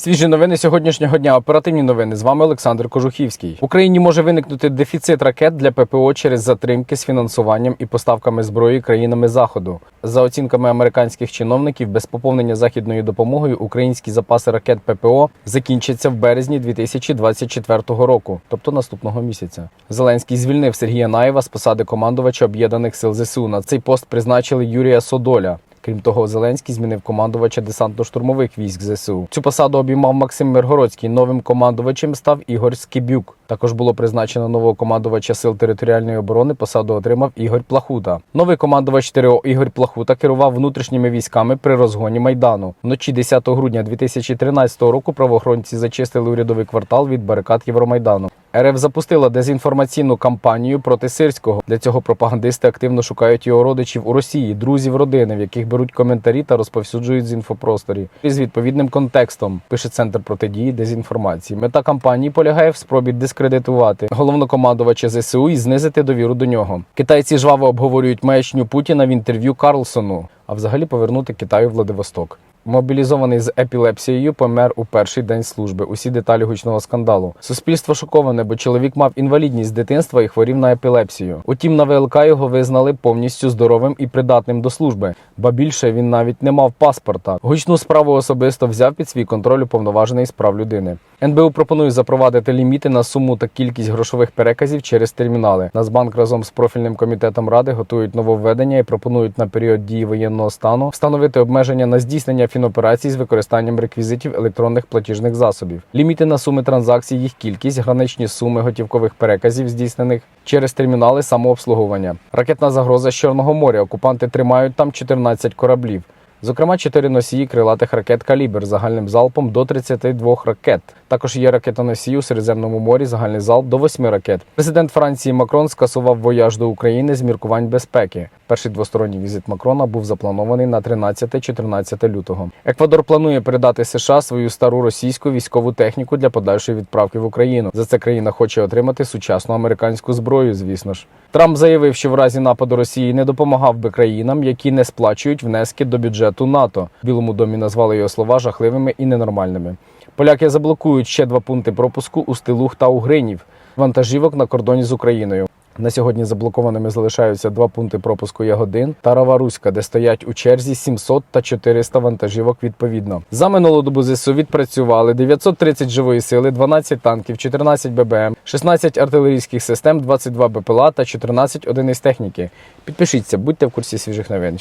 Свіжі новини сьогоднішнього дня. Оперативні новини. З вами Олександр Кожухівський. В Україні може виникнути дефіцит ракет для ППО через затримки з фінансуванням і поставками зброї країнами заходу. За оцінками американських чиновників, без поповнення західною допомогою українські запаси ракет ППО закінчаться в березні 2024 року, тобто наступного місяця. Зеленський звільнив Сергія Наєва з посади командувача об'єднаних сил ЗСУ. На цей пост призначили Юрія Содоля. Крім того, Зеленський змінив командувача десантно-штурмових військ ЗСУ. Цю посаду обіймав Максим Миргородський. Новим командувачем став Ігор Скібюк. Також було призначено нового командувача сил територіальної оборони. Посаду отримав Ігор Плахута. Новий командувач ТРО Ігор Плахута керував внутрішніми військами при розгоні майдану. Вночі 10 грудня 2013 року правоохоронці зачистили урядовий квартал від барикад Євромайдану. РФ запустила дезінформаційну кампанію проти сирського. Для цього пропагандисти активно шукають його родичів у Росії, друзів родини, в яких беруть коментарі та розповсюджують з інфопросторі з відповідним контекстом. Пише центр протидії дезінформації. Мета кампанії полягає в спробі дискредитувати головнокомандувача ЗСУ і знизити довіру до нього. Китайці жваво обговорюють маячню Путіна в інтерв'ю Карлсону, а взагалі повернути Китаю Владивосток. Мобілізований з епілепсією помер у перший день служби. Усі деталі гучного скандалу. Суспільство шоковане, бо чоловік мав інвалідність з дитинства і хворів на епілепсію. Утім, на ВЛК його визнали повністю здоровим і придатним до служби. Ба більше він навіть не мав паспорта. Гучну справу особисто взяв під свій контроль уповноважений з прав людини. НБУ пропонує запровадити ліміти на суму та кількість грошових переказів через термінали. Нацбанк разом з профільним комітетом ради готують нововведення і пропонують на період дії воєнного стану встановити обмеження на здійснення фіноперацій з використанням реквізитів електронних платіжних засобів. Ліміти на суми транзакцій, їх кількість, граничні суми готівкових переказів, здійснених через термінали самообслуговування. Ракетна загроза з Чорного моря. Окупанти тримають там 14 кораблів. Зокрема, чотири носії крилатих ракет калібр загальним залпом до 32 ракет. Також є ракетоносії у Середземному морі, загальний залп до 8 ракет. Президент Франції Макрон скасував вояж до України з міркувань безпеки. Перший двосторонній візит Макрона був запланований на 13-14 лютого. Еквадор планує передати США свою стару російську військову техніку для подальшої відправки в Україну. За це країна хоче отримати сучасну американську зброю. Звісно ж, Трамп заявив, що в разі нападу Росії не допомагав би країнам, які не сплачують внески до бюджету НАТО. В Білому домі назвали його слова жахливими і ненормальними. Поляки заблокують ще два пункти пропуску у Стилух та у Гринів вантажівок на кордоні з Україною. На сьогодні заблокованими залишаються два пункти пропуску Ягодин та Раваруська, де стоять у черзі 700 та 400 вантажівок відповідно. За минулу добу ЗСУ відпрацювали 930 живої сили, 12 танків, 14 ББМ, 16 артилерійських систем, 22 БПЛА та 14 одиниць техніки. Підпишіться, будьте в курсі свіжих новин.